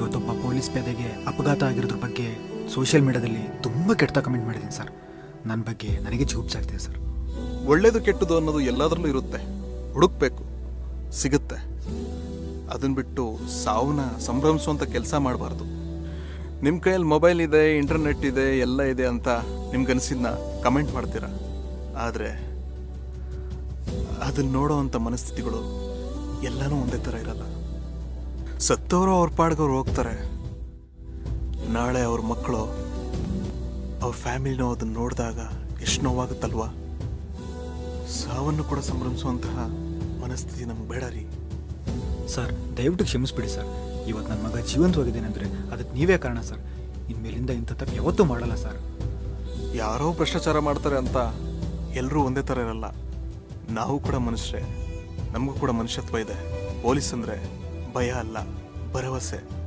ಇವತ್ತೊಬ್ಬ police ಪೇದೆಗೆ ಅಪಘಾತ ಆಗಿರೋದ್ರ ಬಗ್ಗೆ social ಮೀಡಿಯಾದಲ್ಲಿ ತುಂಬ ಕೆಟ್ಟ ಕಮೆಂಟ್ ಮಾಡಿದ್ದೀನಿ ಸರ್. ನನ್ನ ಬಗ್ಗೆ ನನಗೆ ಜೂಬ್ಸಾಗ್ತಿದೆ ಸರ್. ಒಳ್ಳೇದು ಕೆಟ್ಟದು ಅನ್ನೋದು ಎಲ್ಲದರಲ್ಲೂ ಇರುತ್ತೆ. ಹುಡುಕ್ಬೇಕು, ಸಿಗುತ್ತೆ. ಅದನ್ನ ಬಿಟ್ಟು ಸಾವನ್ನ ಸಂಭ್ರಮಿಸುವಂಥ ಕೆಲಸ ಮಾಡಬಾರ್ದು. ನಿಮ್ಮ ಕೈಯಲ್ಲಿ ಮೊಬೈಲ್ ಇದೆ, ಇಂಟರ್ನೆಟ್ ಇದೆ, ಎಲ್ಲ ಇದೆ ಅಂತ ನಿಮ್ಗನ್ಸಿದ್ನ ಕಮೆಂಟ್ ಮಾಡ್ತೀರಾ? ಆದರೆ ಅದನ್ನ ನೋಡೋವಂಥ ಮನಸ್ಥಿತಿಗಳು ಎಲ್ಲನೂ ಒಂದೇ ಥರ ಇರಲ್ಲ. ಸತ್ತವರು ಅವ್ರ ಪಾಡ್ಗವ್ರು ಹೋಗ್ತಾರೆ. ನಾಳೆ ಅವ್ರ ಮಕ್ಕಳು ಅವ್ರ ಫ್ಯಾಮಿಲಿನೋ ಅದನ್ನು ನೋಡಿದಾಗ ಎಷ್ಟು ನೋವಾಗುತ್ತಲ್ವಾ? ಸಾವನ್ನು ಕೂಡ ಸಂಭ್ರಮಿಸುವಂತಹ ಮನಸ್ಥಿತಿ ನಮ್ಗೆ ಬೇಡ ರೀ. ಸರ್ ದಯವಿಟ್ಟು ಕ್ಷಮಿಸ್ಬಿಡಿ ಸರ್. ಇವತ್ತು ನನ್ನ ಮಗ ಜೀವಂತವಾಗಿದ್ದೇನೆ ಅಂದರೆ ಅದಕ್ಕೆ ನೀವೇ ಕಾರಣ ಸರ್. ಇನ್ಮೇಲಿಂದ ಇಂಥ ತಪ್ಪು ಯಾವತ್ತೂ ಮಾಡಲ್ಲ ಸರ್. ಯಾರೋ ಭ್ರಷ್ಟಾಚಾರ ಮಾಡ್ತಾರೆ ಅಂತ ಎಲ್ಲರೂ ಒಂದೇ ಥರ ಇರಲ್ಲ. ನಾವು ಕೂಡ ಮನುಷ್ಯರೇ. ನಮಗೂ ಕೂಡ ಮನುಷ್ಯತ್ವ ಇದೆ. ಪೊಲೀಸ್ ಅಂದರೆ भय हल्ला भरवसे.